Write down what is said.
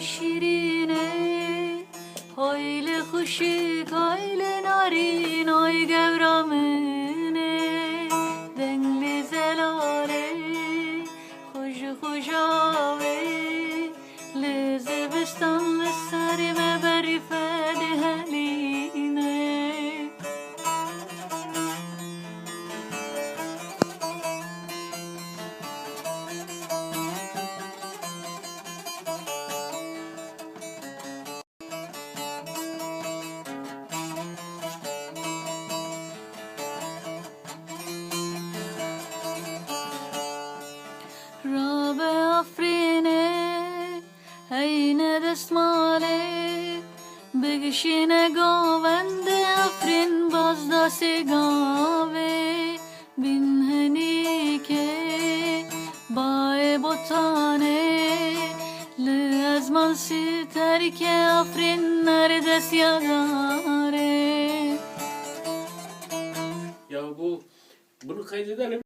şirine Hayli kuşik hayli narin Ay gevramine. Dengli zelale Hoş hoş رابع آفرینه عین دستماله بگشینه گاوند آفرین باز دست گاوه بین هنی که بای بوتانه لازمان سی ترک آفرین نردس یاداره Ya bu bunu kaydedelim.